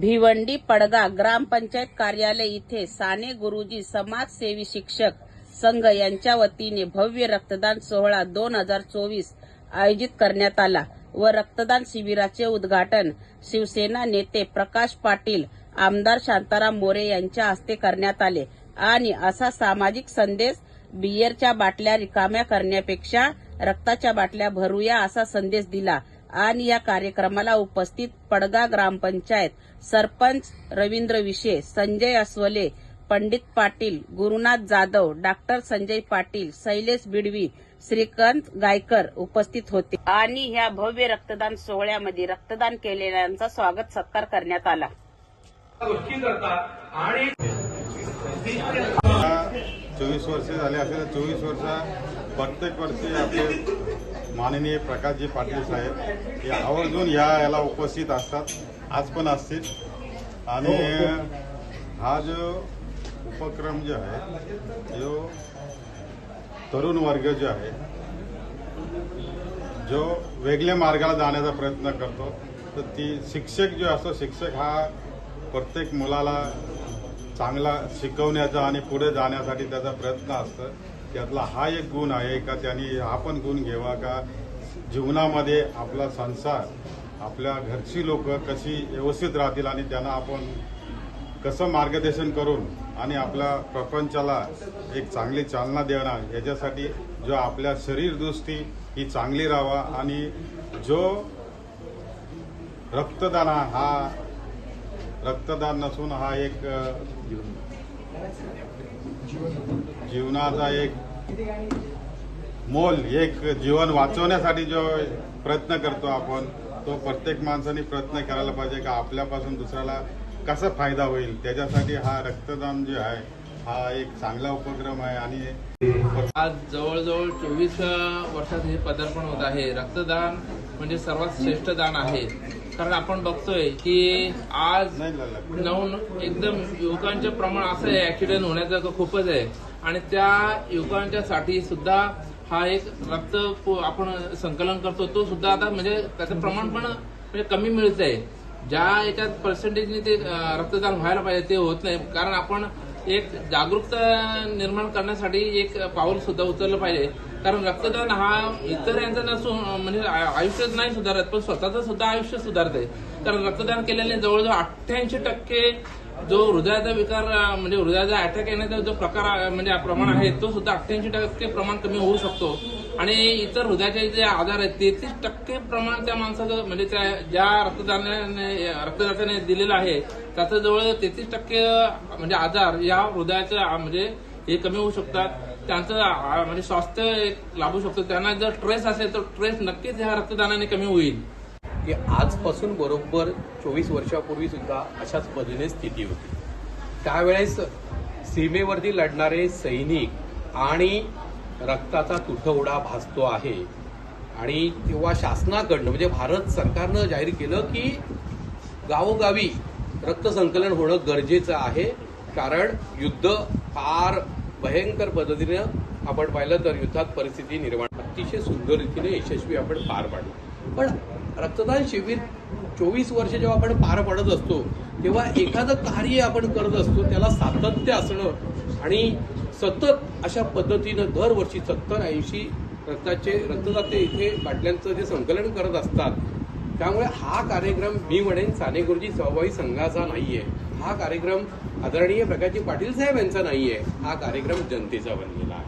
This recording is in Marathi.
भिवंडी पडगा ग्रामपंचायत कार्यालय इथे साने गुरुजी समाजसेवी शिक्षक संघ यांच्या वतीने भव्य रक्तदान सोहळा दोन हजार चोवीस आयोजित करण्यात आला व रक्तदान शिबिराचे उद्घाटन शिवसेना नेते प्रकाश पाटील आमदार शांताराम मोरे यांच्या हस्ते करण्यात आले. आणि असा सामाजिक संदेश बियरच्या बाटल्या रिकाम्या करण्यापेक्षा रक्ताच्या बाटल्या भरूया असा संदेश दिला. आणि या कार्यक्रमाला उपस्थित पडगा ग्रामपंचायत सरपंच रवींद्र विशे संजय अस्वले पंडित पाटील गुरुनाथ जाधव डॉक्टर संजय पाटील शैलेश बिडवी श्रीकांत गायकर उपस्थित होते. आणि ह्या भव्य रक्तदान सोहळ्यामध्ये रक्तदान केलेल्यांचा स्वागत सत्कार करण्यात आला. चोवीस वर्ष झाले असेल चोवीस वर्ष प्रत्येक वर्षी आपले माननीय प्रकाशजी पाटील साहेब हे आवर्जून या याला उपस्थित असतात. आज पण असतील. आणि हा जो उपक्रम जो आहे जो तरुण वर्ग जो आहे जो वेगळ्या मार्गाला जाण्याचा प्रयत्न करतो तर ती शिक्षक जो असतो शिक्षक हा प्रत्येक मुलाला चांगला शिकवण्याचा आणि पुढे जाण्यासाठी त्याचा प्रयत्न असतं. त्यातला हा एक गुण आहे का त्यांनी हा पण गुण घ्यावा का? जीवनामध्ये आपला संसार आपल्या घरची लोक कशी व्यवस्थित राहतील आणि त्यांना आपण कसं मार्गदर्शन करून आणि आपल्या प्रपंचाला एक चांगली चालना देणं याच्यासाठी जो आपल्या शरीरदृष्टी ही चांगली राहावा आणि जो रक्तदान हा रक्तदान नसून हा एक जीवनाचा एक मोल एक जीवन वाचवण्यासाठी जो प्रयत्न करतो आपण तो प्रत्येक माणसाने प्रयत्न करायला पाहिजे का आपल्यापासून दुसऱ्याला कसा फायदा होईल? त्याच्यासाठी हा रक्तदान जे आहे हा एक चांगला उपक्रम आहे आणि आज जवळजवळ चोवीस वर्षात हे पदार्पण होत आहे. रक्तदान म्हणजे सर्वात श्रेष्ठ दान आहे. कारण आपण बघतोय की आज. नऊ एकदम युवकांचे प्रमाण असं आहे ऍक्सिडेंट होण्याचं खूपच आहे. आणि त्या युवकांच्या साठी सुद्धा हा एक रक्त आपण संकलन करतो तो सुद्धा आता म्हणजे त्याचं प्रमाण पण म्हणजे कमी मिळत आहे ज्या याच्यात पर्सेंटेजने ते रक्तदान व्हायला पाहिजे ते होत नाही. कारण आपण एक जागरूकता निर्माण करण्यासाठी एक पाऊल सुद्धा उचललं पाहिजे. कारण रक्तदान हा इतर यांचा नसून म्हणजे आयुष्यच आयुष्य नाही सुधारत पण स्वतःचं सुद्धा आयुष्य सुधारते कारण रक्तदान केल्याने जवळजवळ अठ्ठ्याऐंशी टक्के जो हृदयाचा विकार म्हणजे हृदयाचा अटॅक येण्याचा जो प्रकार म्हणजे प्रमाण आहे तो सुद्धा अठ्ठ्याऐंशी टक्के प्रमाण कमी होऊ शकतो. आणि इतर हृदयाचे जे आजार आहेत तेहतीस टक्के प्रमाण त्या माणसाचं म्हणजे त्या ज्या रक्तदानाने रक्तदात्याने दिलेलं आहे त्याचं जवळ तेहतीस टक्के म्हणजे आजार या हृदयाच्या म्हणजे हे कमी होऊ शकतात. त्यांचं म्हणजे स्वास्थ्य लाभू शकतो. त्यांना जर ट्रेस असेल तर ट्रेस नक्कीच ह्या रक्तदानाने कमी होईल. की आजपासून बरोबर चोवीस वर्षापूर्वी सुद्धा अशाच पद्धतीने स्थिती होती. त्यावेळेस सीमेवरती लढणारे सैनिक आणि रक्ताचा तुटवडा भासतो आहे. आणि तेव्हा शासनाकडनं म्हणजे भारत सरकारनं जाहीर केलं की गावोगावी रक्त संकलन होणं गरजेचं आहे. कारण युद्ध फार भयंकर पद्धतीनं आपण पाहिलं तर युद्धात परिस्थिती निर्माण अतिशय सुंदर रीतीने यशस्वी आपण पार पाडलो. पण रक्तदान शिबिर चोवीस वर्ष जेव्हा आपण पार पाडत असतो तेव्हा एखादं कार्य आपण करत असतो त्याला सातत्य असणं आणि सतत अशा पद्धतीनं दरवर्षी सत्तर ऐंशी रक्ताचे रक्तदाते इथे बाटल्यांचं जे संकलन करत असतात त्यामुळे हा कार्यक्रम मी म्हणेन साने गुरुजी सहभागी संघाचा नाहीये. हा कार्यक्रम आदरणीय प्रकाशजी पाटील साहेब यांचा नाहीये. हा कार्यक्रम जनतेचा बनलेला आहे.